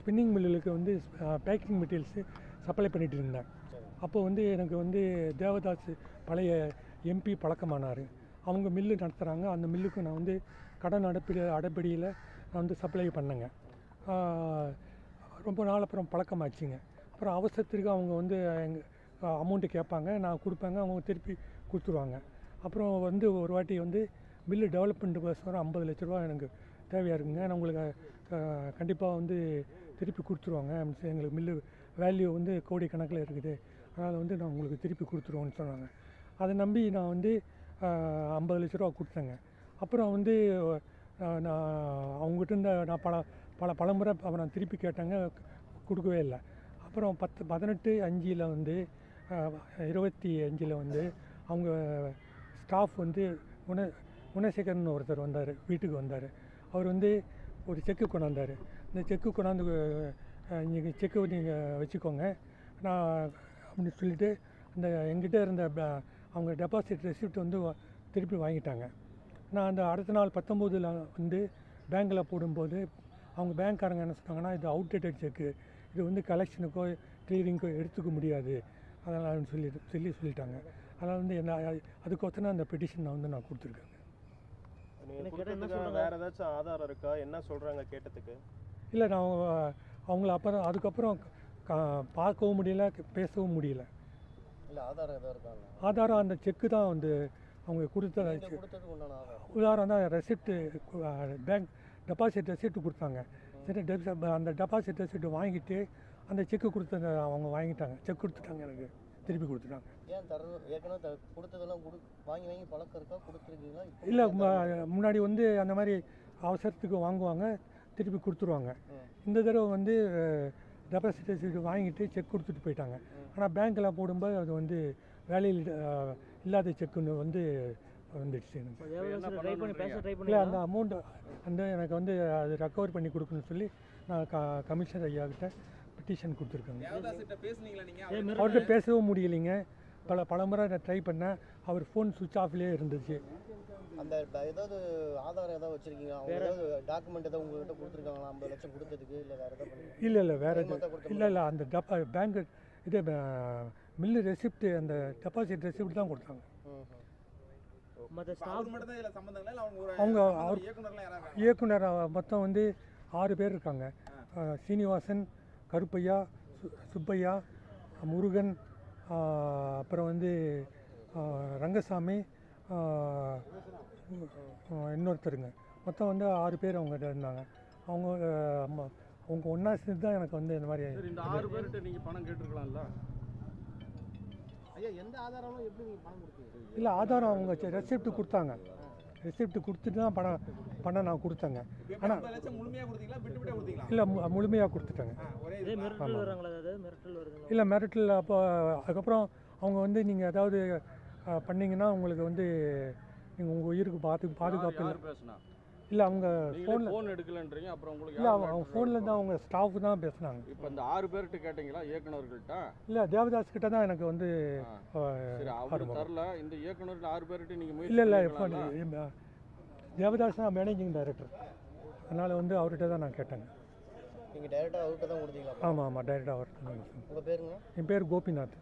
Spinning மில்லுக்கு வந்து packing materials supply பண்ணிட்டு இருந்தேன் அப்போ வந்து எனக்கு வந்து தேவதாஸ் பழைய எம்பி பழக்கமானார். அவங்க மில்லு நடத்துகிறாங்க அந்த மில்லுக்கு நான் வந்து கடன் அடைப்பில் அடைப்படியில் நான் வந்து சப்ளை பண்ணேங்க. ரொம்ப நாள் அப்புறம் பழக்கமாச்சுங்க. அப்புறம் அவசரத்திற்கு அவங்க வந்து எங்கள் அமௌண்ட்டு கேட்பாங்க. நான் கொடுப்பாங்க. அவங்க திருப்பி கொடுத்துருவாங்க. அப்புறம் வந்து ஒரு வாட்டி வந்து மில்லு டெவலப்மெண்ட் வர ஐம்பது லட்ச ரூபா எனக்கு தேவையாக இருக்குங்க. நான் உங்களுக்கு கண்டிப்பாக வந்து திருப்பி கொடுத்துருவாங்க. மீன்ஸ் எங்களுக்கு மில்லு வேல்யூ வந்து கோடி கணக்கில் இருக்குது. அதனால் வந்து நான் உங்களுக்கு திருப்பி கொடுத்துருவோன்னு சொன்னாங்க. அதை நம்பி நான் வந்து ஐம்பது லட்ச ரூபா கொடுத்தேங்க. அப்புறம் வந்து நான் அவங்ககிட்ட இருந்த நான் பல பல பலமுறை அப்ப நான் திருப்பி கேட்டேங்க. கொடுக்கவே இல்லை. அப்புறம் பத்து பதினெட்டு அஞ்சில் வந்து இருபத்தி அஞ்சில் வந்து அவங்க ஸ்டாஃப் வந்து குண குணசேகரன் ஒருத்தர் வந்தார். வீட்டுக்கு வந்தார். அவர் வந்து ஒரு செக்கு கொண்டாந்தார் இந்த செக்கு கொண்டாந்து நீங்கள் செக்கு நீங்கள் வச்சுக்கோங்க. நான் அப்படின்னு சொல்லிட்டு அந்த எங்கிட்ட இருந்த அவங்க டெபாசிட் ரெசிப்ட் வந்து திருப்பி வாங்கிட்டாங்க. நான் அந்த அடுத்த நாள் பத்தொம்போதில் வந்து பேங்க்கில் போடும்போது அவங்க பேங்க்காரங்க என்ன சொன்னாங்கன்னா இது அவுட்டேட்டட் செக்கு. இது வந்து கலெக்ஷனுக்கோ க்ளியரிங்க்கோ எடுத்துக்க முடியாது. அதெல்லாம் சொல்லி சொல்லி சொல்லிட்டாங்க. அதனால் வந்து என்ன அதுக்கோசரம் அந்த பெட்டிஷன் நான் வந்து நான் கொடுத்துருக்கேங்க? வேற ஏதாச்சும் ஆதாரம் இருக்கா? என்ன சொல்றாங்க கேட்டதுக்கு? இல்லை நான் அவங்க- அவங்கள அப்புறம் அதுக்கப்புறம் பார்க்கவும் முடியல பேசவும் முடியல. இல்லை ஆதாரம் ஆதாரம் அந்த செக்கு தான் வந்து அவங்க கொடுத்த உதாரணம் தான் ரெசிப்ட்டு பேங்க் டெபாசிட் ரெசிப்ட் கொடுத்தாங்க. சரி அந்த டெபாசிட் ரெசிப்ட் வாங்கிட்டு அந்த செக்கு கொடுத்தத அவங்க வாங்கிட்டாங்க. செக் கொடுத்துட்டாங்க எனக்கு. திருப்பி கொடுத்துட்டாங்க. ஏன் தரது ஏற்கனவே கொடுத்ததெல்லாம் கொடு வாங்கி வாங்கி பழக்கம் இருக்கா? கொடுத்துருக்கீங்களா? இல்லை கொடுத்தா முன்னாடி வந்து அந்த மாதிரி அவசரத்துக்கு வாங்குவாங்க. திருப்பி கொடுத்துருவாங்க. இந்த தடவை வந்து டெபாசிட் ரெசிப்ட் வாங்கிட்டு செக் கொடுத்துட்டு போயிட்டாங்க. ஆனால் பேங்க்கில் போடும்போது அது வந்து வேலையில் இல்லாத செக்குன்னு வந்து வந்துடுச்சு எனக்கு. இல்லை அந்த அமௌண்ட் அந்த எனக்கு வந்து அது ரெக்கவர் பண்ணி கொடுக்கணும்னு சொல்லி நான் க கமிஷனர் ஐயாக்கிட்ட பெட்டிஷன் கொடுத்துருக்கேங்க. அவர்கிட்ட பேசவும் முடியலைங்க. பல பல முறை நான் ட்ரை பண்ணேன். அவர் ஃபோன் சுவிட்ச் ஆஃப்லேயே இருந்துச்சு. அந்த ஏதாவது ஆதாரம் ஏதாவது வச்சிருக்கீங்க அவங்க ஏதாவது டாக்குமெண்ட் ஏதாவது உங்ககிட்ட கொடுத்துருக்காங்களா? ஐம்பது லட்சம் கொடுத்ததுக்கு இல்லை வேறு ஏதாவது இல்லை இல்லை வேறு இல்லை இல்லை அந்த டெபா பேங்க் இது மில்லு ரெசிப்ட் அந்த டெபாசிட் ரெசிப்ட் தான் கொடுத்தாங்க. அவங்க இயக்குனர் மொத்தம் வந்து ஆறு பேர் இருக்காங்க. சீனிவாசன் கருப்பையா சு- சுப்பையா முருகன் அப்புறம் வந்து ரங்கசாமி இன்னொருத்தருங்க. மொத்தம் வந்து ஆறு பேர் அவங்க இருந்தாங்க. அவங்க அவங்க ஒன்றா சேர்ந்து தான் எனக்கு வந்து இந்த மாதிரி சரி இந்த ஆறு பேர்கிட்ட நீங்க பணம் கேட்டிருக்கலாம்ல? ஐயா எந்த ஆதாரமும் எப்படி நீங்கள் பணம் கொடுத்தீங்க? இல்லை ஆதாரம் அவங்க ரெசிப்ட் கொடுத்தாங்க. ரெசிப்ட் கொடுத்துட்டு தான் பணம் பணம் நான் கொடுத்தேங்க. இப்ப ஆனா- ஐம்பது லட்சம் முழுமையா கொடுத்தீங்களா? விட்டு விட்டு கொடுத்தீங்களா? இல்லை முழுமையாக கொடுத்துட்டேங்க. இல்லை மிரட்டல் அப்போ அதுக்கப்புறம் அவங்க வந்து நீங்கள் ஏதாவது பண்ணீங்கன்னா உங்களுக்கு வந்து நீங்கள் உங்கள் உயிருக்கு பாது பாதுகாப்பு இல்லை. யார் பேசுனா? இல்லை அவங்க நீங்களே ஃபோனில் போன் எடுக்கலன்றீங்க அப்புறம் உங்களுக்கு இல்லை யார் அவங்க பேசுறது? ஃபோனில் தான் அவங்க ஸ்டாஃப் தான் பேசுனாங்க. இப்போ இந்த ஆறு பேர்கிட்ட கேட்டீங்களா இயக்குனர்கள்ட்ட? இல்லை தேவதாஸ் கிட்ட தான் எனக்கு வந்து ஆ. அஹ், சரி அவர் ஆரம்பம். தரல. இந்த இயக்குனர் ஆறு பேர்கிட்ட நீங்க முயற்சி இல்லை இல்லை இப்போ பண்ணிருக்கலாம்ல? தேவதாஸ் தான் மேனேஜிங் டைரக்டர் அதனால் வந்து அவர்கிட்ட தான் நான் கேட்டேங்க. நீங்கள் டைரெக்டாக அவர்கிட்ட தான் கொடுத்தீங்களா? ஆமாம் ஆமாம் டைரெக்டாக அவர்கிட்ட தான் உங்கள் பேருங்க? என் பேர் கோபிநாத்.